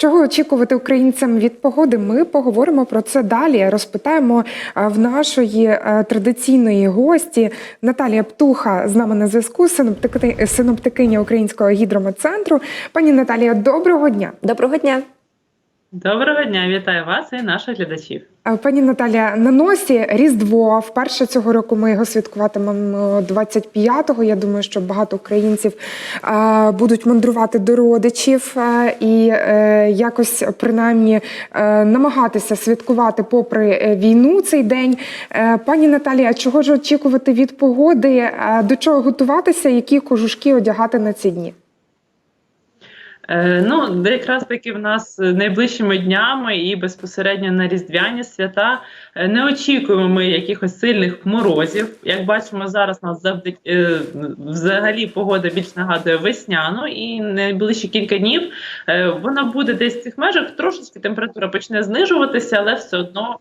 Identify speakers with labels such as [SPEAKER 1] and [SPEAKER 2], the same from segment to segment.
[SPEAKER 1] Чого очікувати українцям від погоди? Ми поговоримо про це далі. Розпитаємо е, в нашої е, традиційної гості Наталія Птуха з нами на зв'язку, синоптики- синоптикиня Українського гідрометцентру. Пані Наталія, доброго дня.
[SPEAKER 2] Доброго дня.
[SPEAKER 3] Доброго дня, вітаю вас і наших глядачів.
[SPEAKER 1] Е, Пані Наталія, на носі Різдво. Вперше цього року ми його святкуватимемо 25-го. Я думаю, що багато українців е, будуть мандрувати до родичів е, і якось принаймні намагатися святкувати попри війну цей день. Пані Наталія, чого ж очікувати від погоди? До чого готуватися? Які кожушки одягати на ці дні?
[SPEAKER 3] Е, ну, якраз таки в нас найближчими днями і безпосередньо на різдвяні свята е, не очікуємо ми якихось сильних морозів. Як бачимо, зараз нас завжди е, взагалі погода більш нагадує весняну, і найближчі кілька днів вона буде десь в цих межах. Трошечки температура почне знижуватися, але все одно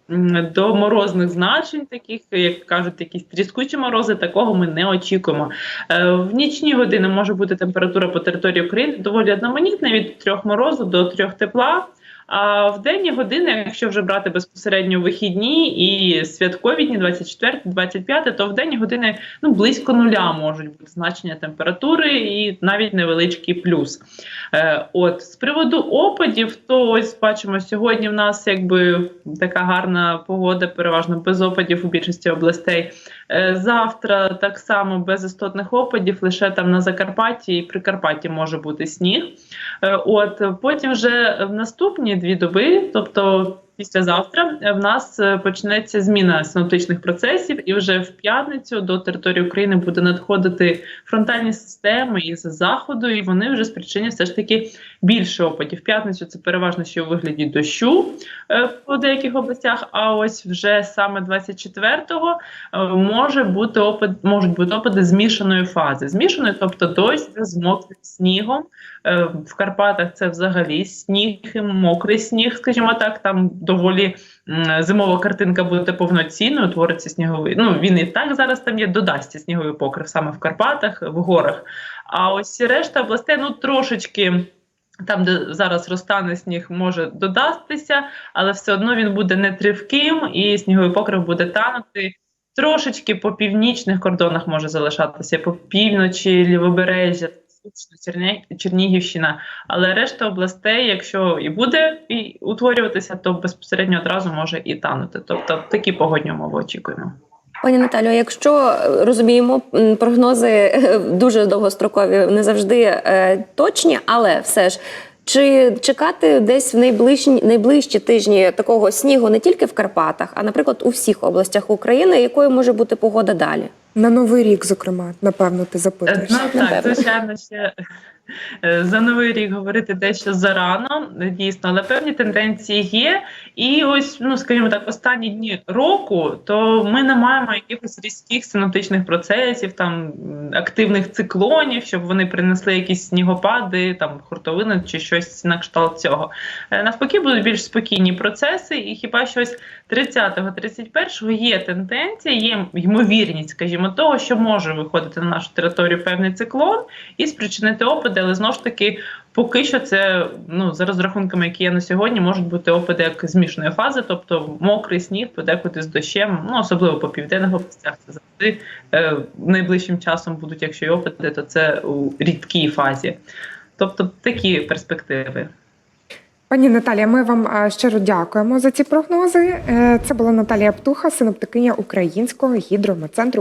[SPEAKER 3] до морозних значень, таких як кажуть, якісь тріскучі морози, такого ми не очікуємо. В нічні години може бути температура по території України доволі одноманітна від трьох морозу до трьох тепла. А в денні години, якщо вже брати безпосередньо вихідні і святкові дні, 24, 25, то в денні години ну близько нуля можуть бути значення температури і навіть невеличкий плюс. Е, от з приводу опадів, то ось бачимо, сьогодні в нас якби така гарна погода, переважно без опадів у більшості областей. Е, Завтра так само без істотних опадів, лише там на Закарпатті і Прикарпатті може бути сніг. Е, От потім вже в наступні дві доби, тобто післязавтра, е, в нас е, почнеться зміна синоптичних процесів, і вже в п'ятницю до території України буде надходити фронтальні системи із заходу, і вони вже спричинять все ж таки більше опадів. В п'ятницю це переважно ще у вигляді дощу е, по деяких областях. А ось вже саме 24-го е, може бути опад, можуть бути опади змішаної фази. Змішаної, тобто дощ з мокрим снігом. В Карпатах це взагалі сніг, мокрий сніг, скажімо так, там доволі зимова картинка буде повноцінною, твориться сніговий. Ну він і так зараз там є, додасться сніговий покрив саме в Карпатах, в горах. А ось решта областей, ну трошечки. Там, де зараз розтане сніг, може додастися, але все одно він буде не тривким, і сніговий покрив буде танути. Трошечки по північних кордонах може залишатися, по півночі, лівобережжя, Чернігівщина. Але решта областей, якщо і буде і утворюватися, то безпосередньо одразу може і танути. Тобто такі погодні умови очікуємо.
[SPEAKER 2] Пані Наталю, якщо розуміємо, прогнози е, дуже довгострокові, не завжди е, точні, але все ж. Чи чекати десь в найближчі, найближчі тижні такого снігу не тільки в Карпатах, а наприклад у всіх областях України, якою може бути погода далі?
[SPEAKER 1] На новий рік, зокрема, напевно, ти запитуєш.
[SPEAKER 3] Ну так, звичайно, ще за новий рік говорити дещо зарано, е, дійсно, але певні тенденції є. І ось, ну скажімо так, останні дні року, то ми не маємо якихось різких синоптичних процесів, там активних циклонів, щоб вони принесли якісь снігопади, там хуртовини чи щось на кшталт цього. Е, Навпаки, будуть більш спокійні процеси, і хіба щось 30-31 є тенденція, є ймовірність, скажімо, того, що може виходити на нашу територію певний циклон і спричинити опади, але знову ж таки. Поки що це ну за розрахунками, які є на сьогодні, можуть бути опади як змішаної фази, тобто мокрий сніг, подекуди з дощем, ну особливо по південних областях. Це завжди е, найближчим часом будуть, якщо й опади, то це у рідкій фазі. Тобто такі перспективи.
[SPEAKER 1] Пані Наталія, ми вам е, щиро дякуємо за ці прогнози. Е, Це була Наталія Птуха, синоптикиня Українського гідрометцентру.